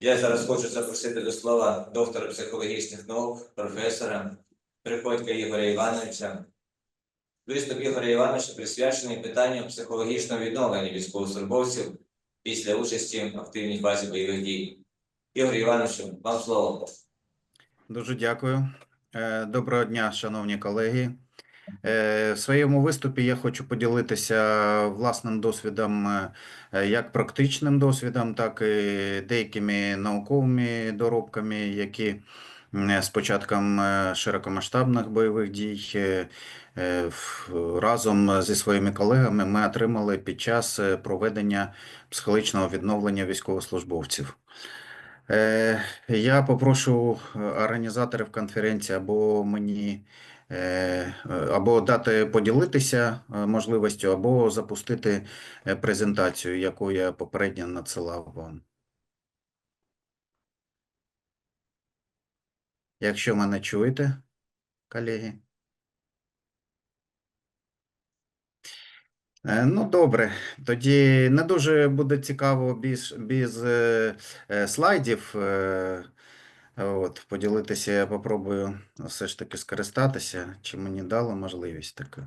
Я зараз хочу запросити до слова доктора психологічних наук, професора Приходька Ігоря Івановича. Виступ Ігоря Івановича присвячений питанню психологічного відновлення військовослужбовців після участі в активній фазі бойових дій. Ігор Івановичу, вам слово. Дуже дякую. Е, Доброго дня, шановні колеги. Е, В своєму виступі я хочу поділитися власним досвідом, е, як практичним досвідом, так і деякими науковими доробками, які з початком е, широкомасштабних бойових дій разом зі своїми колегами ми отримали під час проведення психологічного відновлення військовослужбовців. Я попрошу організаторів конференції або мені або дати поділитися е, можливістю, або запустити е, презентацію, яку я попередньо надсилав вам. Якщо мене чуєте, колеги. Е, Ну, добре, тоді не дуже буде цікаво без, без е, е, слайдів. От, поділитися я попробую все ж таки скористатися, чи мені дали можливість таку.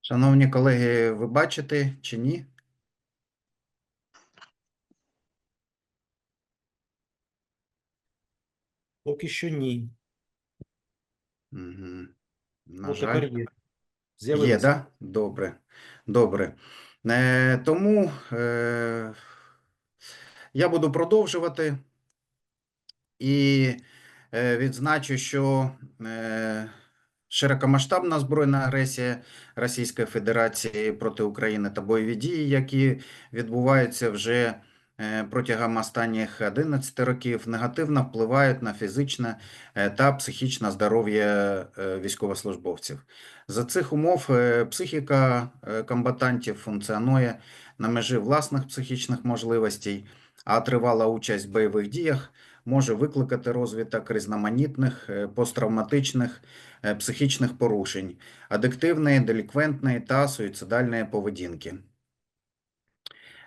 Шановні колеги, ви бачите чи ні? Поки що ні. Угу. На жаль. Тепер є. Да? Добре. Добре. Е, тому е, я буду продовжувати і е, відзначу, що е, широкомасштабна збройна агресія Російської Федерації проти України та бойові дії, які відбуваються вже протягом останніх 11 років, негативно впливають на фізичне е, та психічне здоров'я е, військовослужбовців. За цих умов е, психіка е, комбатантів функціонує на межі власних психічних можливостей, а тривала участь в бойових діях може викликати розвиток різноманітних е, посттравматичних е, психічних порушень, адиктивної, деліквентної та суїцидальної поведінки.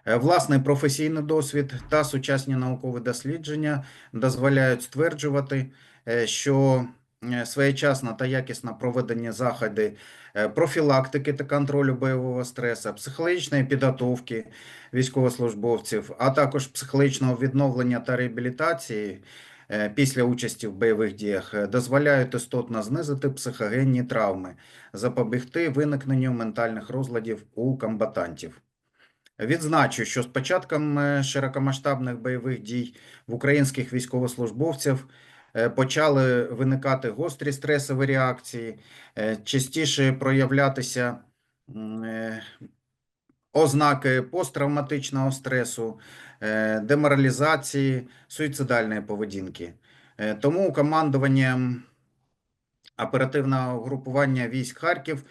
Е, Власний професійний досвід та сучасні наукові дослідження дозволяють стверджувати, е, що е, своєчасно та якісно проведення заходи профілактики та контролю бойового стресу, психологічної підготовки військовослужбовців, а також психологічного відновлення та реабілітації після участі в бойових діях дозволяють істотно знизити психогенні травми, запобігти виникненню ментальних розладів у комбатантів. Відзначу, що з початком е, широкомасштабних бойових дій в українських військовослужбовців е, почали виникати гострі стресові реакції, е, частіше проявлятися ознаки посттравматичного стресу, деморалізації, суїцидальної поведінки. Тому командуванням оперативного групування військ Харків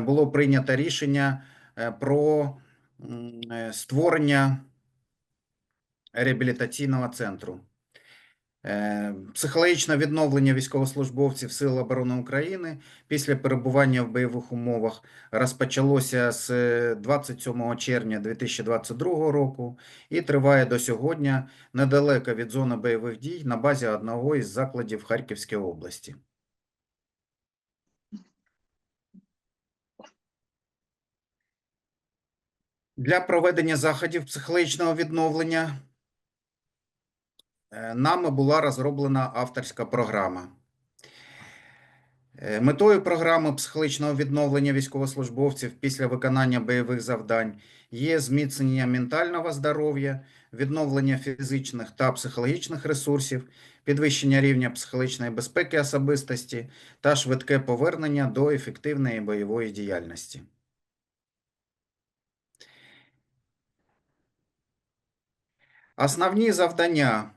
було прийнято рішення про створення реабілітаційного центру. Е, Психологічне відновлення військовослужбовців Сил оборони України після перебування в бойових умовах розпочалося з е, 27 червня 2022 року і триває до сьогодні недалеко від зони бойових дій на базі одного із закладів Харківської області. Для проведення заходів психологічного відновлення е, нами була розроблена авторська програма. Е, Метою програми психологічного відновлення військовослужбовців після виконання бойових завдань є зміцнення ментального здоров'я, відновлення фізичних та психологічних ресурсів, підвищення рівня психологічної безпеки особистості та швидке повернення до ефективної бойової діяльності. Основні завдання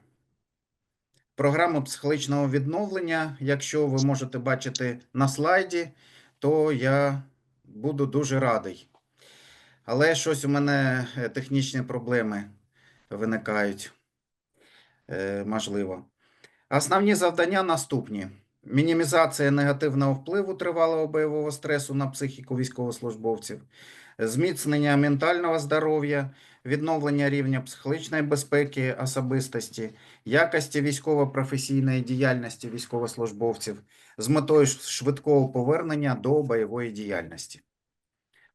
програми психологічного відновлення, якщо ви можете бачити на слайді, то я буду дуже радий. Але щось у мене е, технічні проблеми виникають, е, можливо. Основні завдання наступні: мінімізація негативного впливу тривалого бойового стресу на психіку військовослужбовців, зміцнення ментального здоров'я, відновлення рівня психологічної безпеки особистості, якості військово-професійної діяльності військовослужбовців з метою швидкого повернення до бойової діяльності.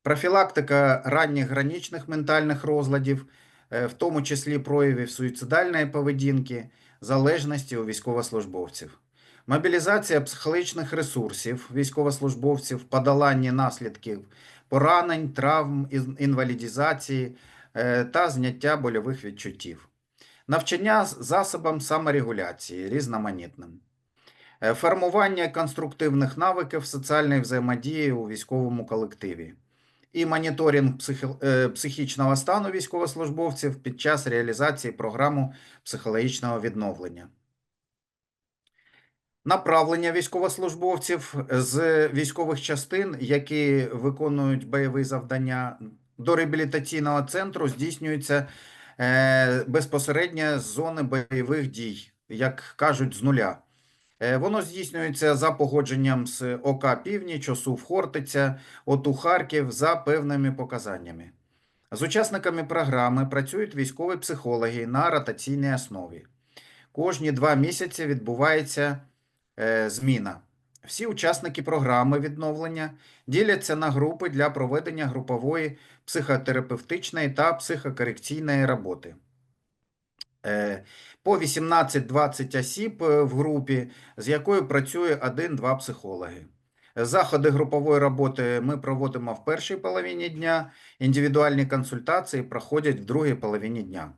Профілактика ранніх гранічних ментальних розладів, е, в тому числі проявів суїцидальної поведінки, залежності у військовослужбовців. Мобілізація психологічних ресурсів військовослужбовців, подолання наслідків поранень, травм, інвалідізації та зняття больових відчуттів. Навчання засобам саморегуляції різноманітним. Е, Формування конструктивних навиків соціальної взаємодії у військовому колективі. І моніторинг психі- е, психічного стану військовослужбовців під час реалізації програми психологічного відновлення. Направлення військовослужбовців з військових частин, які виконують бойові завдання до реабілітаційного центру, здійснюється е, безпосередньо з зони бойових дій, як кажуть, з нуля. Е, Воно здійснюється за погодженням з ОК Північ, ОСУВ Хортиця, ОТУ Харків за певними показаннями. З учасниками програми працюють військові психологи на ротаційній основі. Кожні два місяці відбувається е, зміна. Всі учасники програми відновлення діляться на групи для проведення групової психотерапевтичної та психокорекційної роботи. Е, По 18-20 осіб е, в групі, з якою працює один-два психологи. Заходи групової роботи ми проводимо в першій половині дня, індивідуальні консультації проходять в другій половині дня.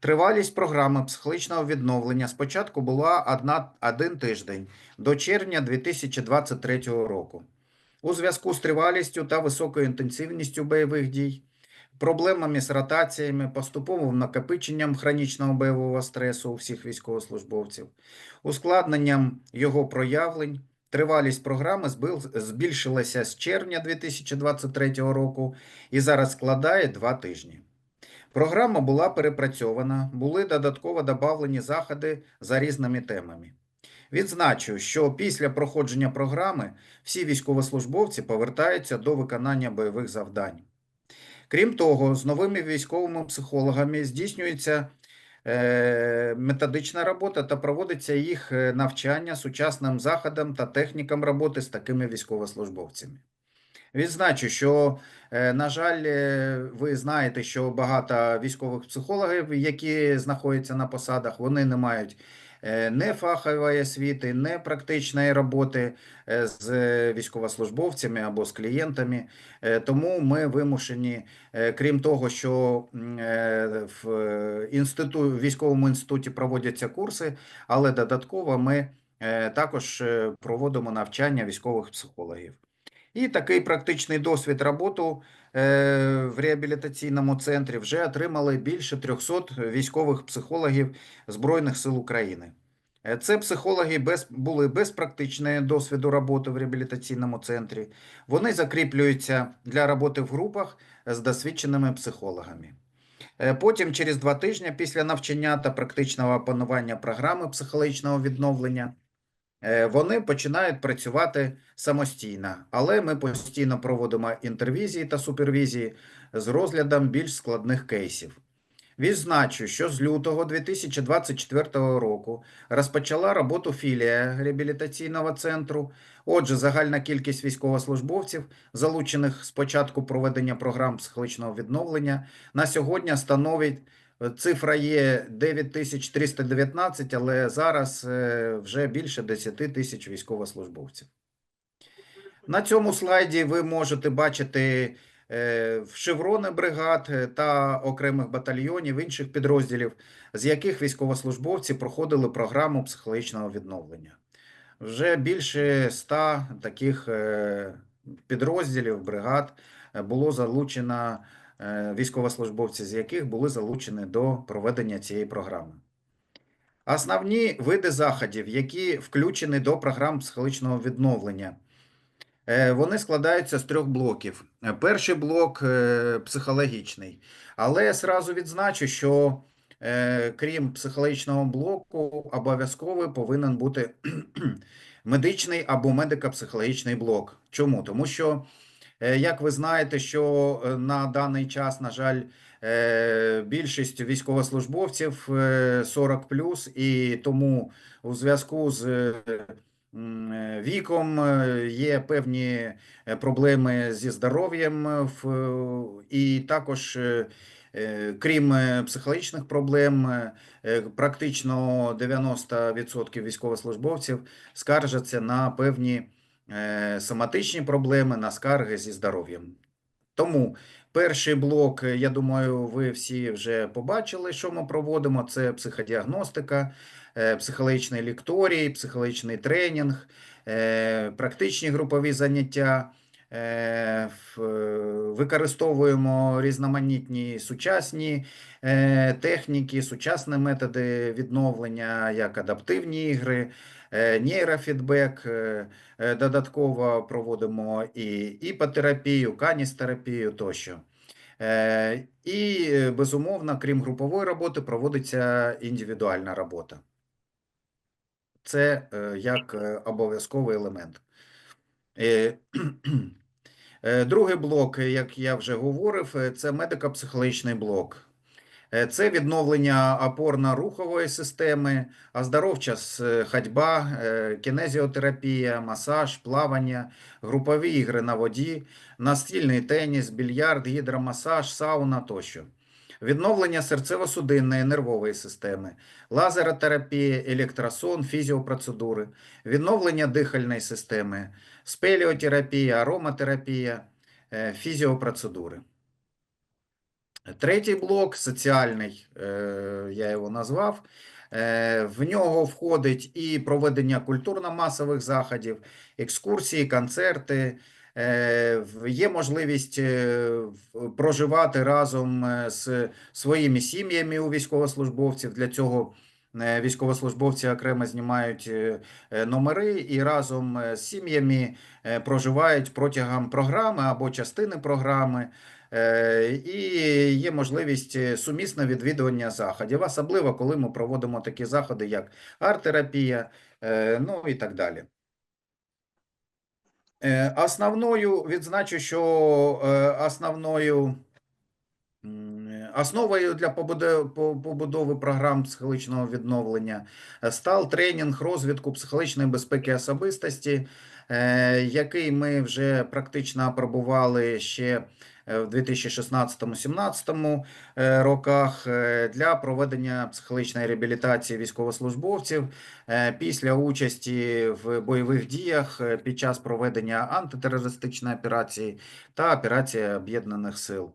Тривалість програми психологічного відновлення спочатку була одна, один тиждень до червня 2023 року. У зв'язку з тривалістю та високою інтенсивністю бойових дій, проблемами з ротаціями, поступовим накопиченням хронічного бойового стресу у всіх військовослужбовців, ускладненням його проявлень, тривалість програми збільшилася з червня 2023 року і зараз складає два тижні. Програма була перепрацьована, були додатково додавлені заходи за різними темами. Відзначу, що після проходження програми всі військовослужбовці повертаються до виконання бойових завдань. Крім того, з новими військовими психологами здійснюється е, методична робота та проводиться їх е, навчання сучасним заходам та технікам роботи з такими військовослужбовцями. Відзначу, що, е, на жаль, е, ви знаєте, що багато військових психологів, які знаходяться на посадах, вони не мають е, не фахової освіти, не практичної роботи з військовослужбовцями або з клієнтами. Тому ми вимушені, крім того, що в інститу, військовому інституті проводяться курси, але додатково ми також проводимо навчання військових психологів. І такий практичний досвід роботи е, в реабілітаційному центрі вже отримали більше 300 військових психологів Збройних сил України. Е, Це психологи без, були без практичного досвіду роботи в реабілітаційному центрі. Вони закріплюються для роботи в групах з досвідченими психологами. Е, Потім, через два тижні після навчання та практичного опанування програми психологічного відновлення, вони починають працювати самостійно, але ми постійно проводимо інтервізії та супервізії з розглядом більш складних кейсів. Відзначу, що з лютого 2024 року розпочала роботу філія реабілітаційного центру. Отже, загальна кількість військовослужбовців, залучених з початку проведення програм психологічного відновлення, на сьогодні становить е, цифра є 9319, але зараз е, вже більше 10 тисяч військовослужбовців. На цьому слайді ви можете бачити е, шеврони бригад е, та окремих батальйонів інших підрозділів, з яких військовослужбовці проходили програму психологічного відновлення. Вже більше ста таких підрозділів, бригад було залучено військовослужбовці, з яких були залучені до проведення цієї програми. Основні види заходів, які включені до програм психологічного відновлення, Е, Вони складаються з трьох блоків. Е, Перший блок е, психологічний, але я сразу відзначу, що е, крім психологічного блоку, обов'язково повинен бути медичний або медико-психологічний блок. Чому? Тому що, е, як ви знаєте, що е, на даний час, на жаль, е, більшість військовослужбовців е, 40 і тому у зв'язку з е, е, віком е, є певні е, проблеми зі здоров'ям, е, і також, е, е, крім е, психологічних проблем, е, е, практично 90% військовослужбовців скаржаться на певні е, соматичні проблеми, на скарги зі здоров'ям. Тому перший блок, е, я думаю, ви всі вже побачили, що ми проводимо. Це психодіагностика, е, психологічний лікторій, психологічний тренінг, е, практичні групові заняття. Е, е, Використовуємо різноманітні сучасні е, техніки, сучасні методи відновлення, як адаптивні ігри, е, нейрофідбек. е, е, Додатково проводимо і іпотерапію, каністерапію тощо. Е, І, е, безумовно, крім групової роботи, проводиться індивідуальна робота. Це е, як е, обов'язковий елемент. Е, е, Другий блок, е, як я вже говорив, е, це медико-психологічний блок. Е, Це відновлення опорно-рухової системи, оздоровча е, ходьба, е, кінезіотерапія, масаж, плавання, групові ігри на воді, настільний теніс, більярд, гідромасаж, сауна тощо. Відновлення серцево-судинної нервової системи, лазеротерапія, електросон, фізіопроцедури, відновлення дихальної системи, спеліотерапія, ароматерапія, фізіопроцедури. Третій блок соціальний, е, я його назвав. Е, В нього входить і проведення культурно-масових заходів, екскурсії, концерти. Е, Є можливість проживати разом з своїми сім'ями у військовослужбовців. Для цього військовослужбовці окремо знімають номери і разом з сім'ями проживають протягом програми або частини програми. Е, І є можливість е, сумісне відвідування заходів, особливо коли ми проводимо такі заходи, як арт-терапія, е, ну і так далі. Основною відзначу, що основною основою для побудови програм психологічного відновлення став тренінг розвитку психологічної безпеки особистості, який ми вже практично апробували ще в 2016-17 е, роках е, для проведення психологічної реабілітації військовослужбовців е, після участі в бойових діях е, під час проведення антитерористичної операції та операції Об'єднаних Сил.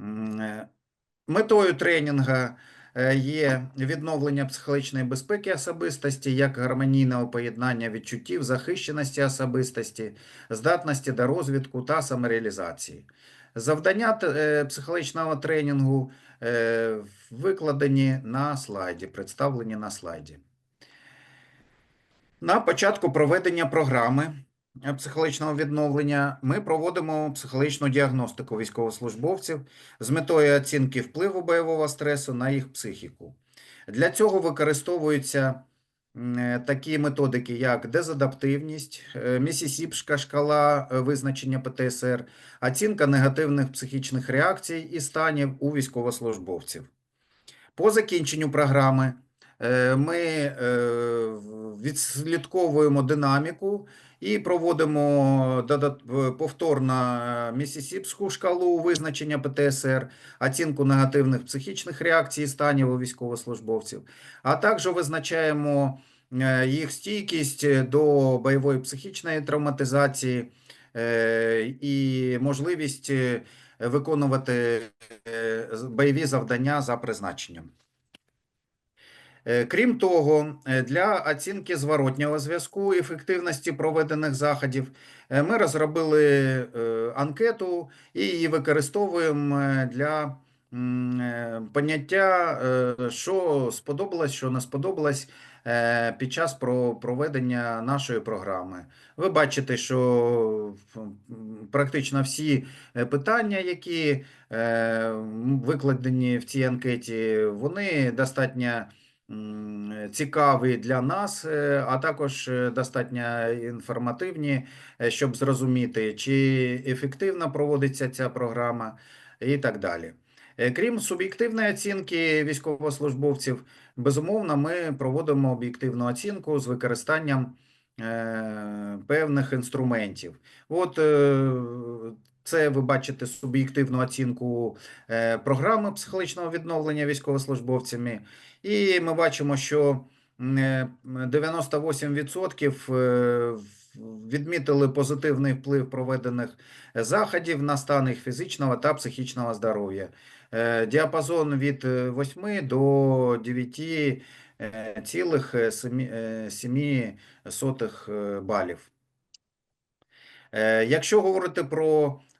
Е, Метою тренінга е, є відновлення психологічної безпеки особистості як гармонійного поєднання відчуттів, захищеності особистості, здатності до розвитку та самореалізації. Завдання е, психологічного тренінгу е, викладені на слайді, представлені на слайді. На початку проведення програми е, психологічного відновлення ми проводимо психологічну діагностику військовослужбовців з метою оцінки впливу бойового стресу на їх психіку. Для цього використовуються такі методики, як дезадаптивність, е, місісіпська шкала е, визначення ПТСР, оцінка негативних психічних реакцій і станів у військовослужбовців. По закінченню програми е, ми е, відслідковуємо динаміку і проводимо повторно е, місісіпську шкалу визначення ПТСР, оцінку негативних психічних реакцій станів у військовослужбовців, а також визначаємо е, їх стійкість до бойової психічної травматизації е, і можливість е, виконувати е, бойові завдання за призначенням. Е, Крім того, е, для оцінки зворотнього зв'язку ефективності проведених заходів е, ми розробили анкету і її використовуємо для поняття, що сподобалось, що не сподобалось під час проведення нашої програми. Ви бачите, що практично всі питання, які викладені в цій анкеті, вони достатньо цікаві для нас, е, а також е, достатньо інформативні, е, щоб зрозуміти, чи ефективно проводиться ця програма і так далі. Крім суб'єктивної оцінки військовослужбовців, безумовно, ми проводимо об'єктивну оцінку з використанням певних інструментів. От це ви бачите суб'єктивну оцінку е, програми психологічного відновлення військовослужбовцями, і ми бачимо, що е, 98% е, відмітили позитивний вплив проведених заходів на стан їх фізичного та психічного здоров'я. Е, Діапазон від е, 8 до 9 е, цілих е, семі- е, семи сотих е, балів. Е, Якщо говорити про е, е,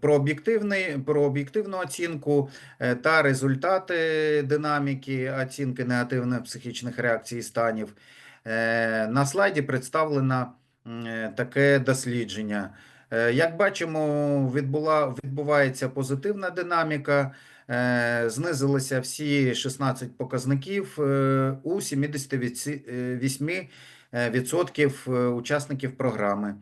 про об'єктивний, про об'єктивну оцінку е, та результати динаміки оцінки негативних психічних реакцій і станів, е, на слайді представлено е, таке дослідження. Е, Як бачимо, відбула, відбувається позитивна динаміка, е, знизилися всі 16 показників е, у 78% е, відсотків е, учасників програми.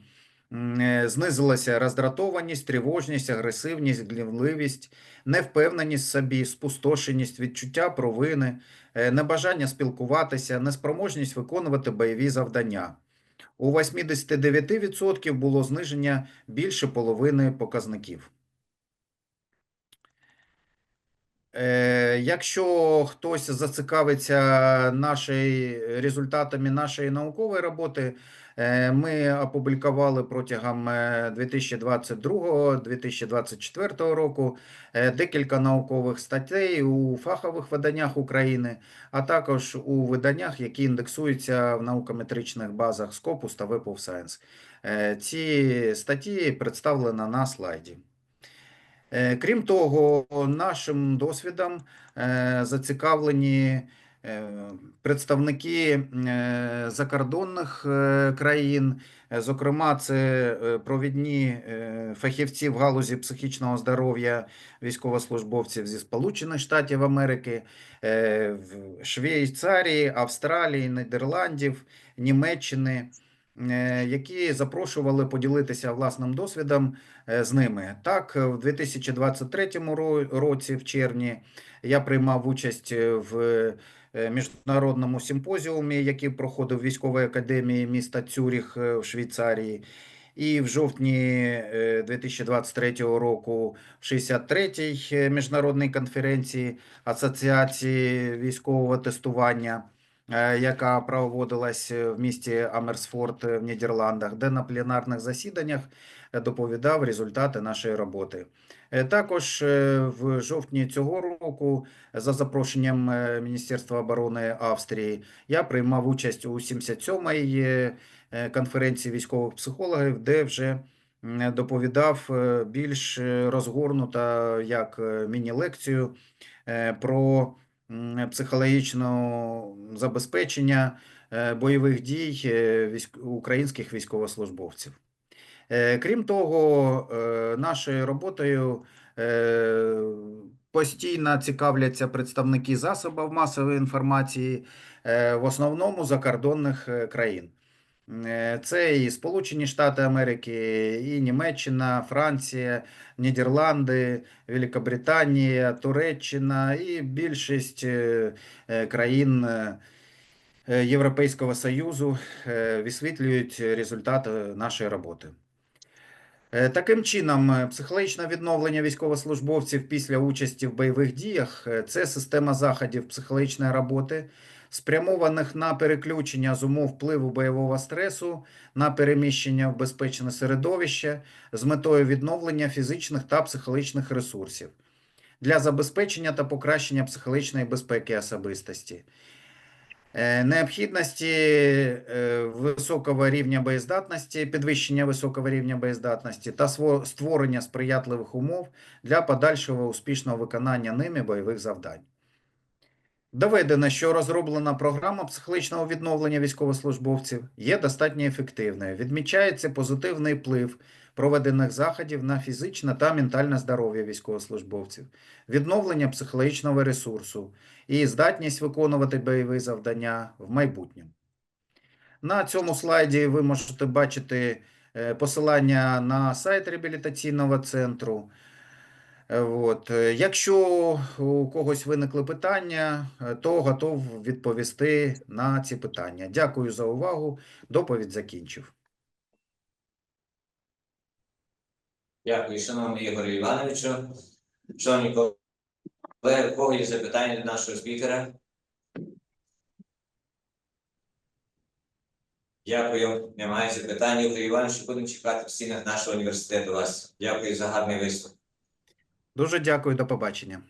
Е, Знизилася роздратованість, тривожність, агресивність, гнівливість, невпевненість в собі, спустошеність, відчуття провини, е, небажання спілкуватися, неспроможність виконувати бойові завдання. У 89% було зниження більше половини показників. Е, Якщо хтось зацікавиться нашої результатами нашої наукової роботи, ми опублікували протягом е, 2022-2024 року е, декілька наукових статей у фахових виданнях України, а також у виданнях, які індексуються в наукометричних базах Scopus та Web of Science. Е, Ці статті представлені на слайді. Е, Крім того, нашим досвідом е, зацікавлені е, представники е, закордонних е, країн, зокрема, це провідні фахівці в галузі психічного здоров'я військовослужбовців зі Сполучених Штатів Америки, е, Швейцарії, Австралії, Нідерландів, Німеччини, е, які запрошували поділитися власним досвідом е, з ними. Так, в 2023 році, в червні, я приймав участь в міжнародному симпозіумі, який проходив в військовій академії міста Цюріх е, в Швейцарії. І в жовтні е, 2023 року в 63-й е, міжнародній конференції Асоціації військового тестування, е, яка проводилась е, в місті Амерсфорд е, в Нідерландах, де на пленарних засіданнях е, доповідав результати нашої роботи. Е, Також е, в жовтні цього року, за запрошенням е, Міністерства оборони Австрії, я приймав участь у 77-й е, е, конференції військових психологів, де вже доповідав е, більш е, розгорнуто як е, міні-лекцію е, про психологічне забезпечення е, бойових дій е, українських військовослужбовців. Е, Крім того, е, нашою роботою е, постійно цікавляться представники засобів масової інформації, в основному закордонних країн. Це і Сполучені Штати Америки, і Німеччина, Франція, Нідерланди, Великобританія, Туреччина і більшість країн Європейського Союзу висвітлюють результати нашої роботи. Е, Таким чином, е, психологічне відновлення військовослужбовців після участі в бойових діях е, це система заходів психологічної роботи, спрямованих на переключення з умов впливу бойового стресу на переміщення в безпечне середовище з метою відновлення фізичних та психологічних ресурсів для забезпечення та покращення психологічної безпеки особистості. Е, Необхідності е, високого рівня боєздатності, підвищення високого рівня боєздатності та створення сприятливих умов для подальшого успішного виконання ними бойових завдань. Доведено, що розроблена програма психологічного відновлення військовослужбовців є достатньо ефективною. Відмічається позитивний вплив проведених заходів на фізичне та ментальне здоров'я військовослужбовців, відновлення психологічного ресурсу і здатність виконувати бойові завдання в майбутньому. На цьому слайді ви можете бачити е, посилання на сайт реабілітаційного центру. Е, От. Якщо у когось виникли питання, е, то готов відповісти на ці питання. Дякую за увагу. Доповідь закінчив. Дякую, шановний Ігорю Івановичу. Шановні колеги, у кого є запитання до нашого спікера? Дякую. Немає запитань. Ігор Іванович, будемо чекати в стінах нашого університету вас. Дякую за гарний виступ. Дуже дякую, до побачення.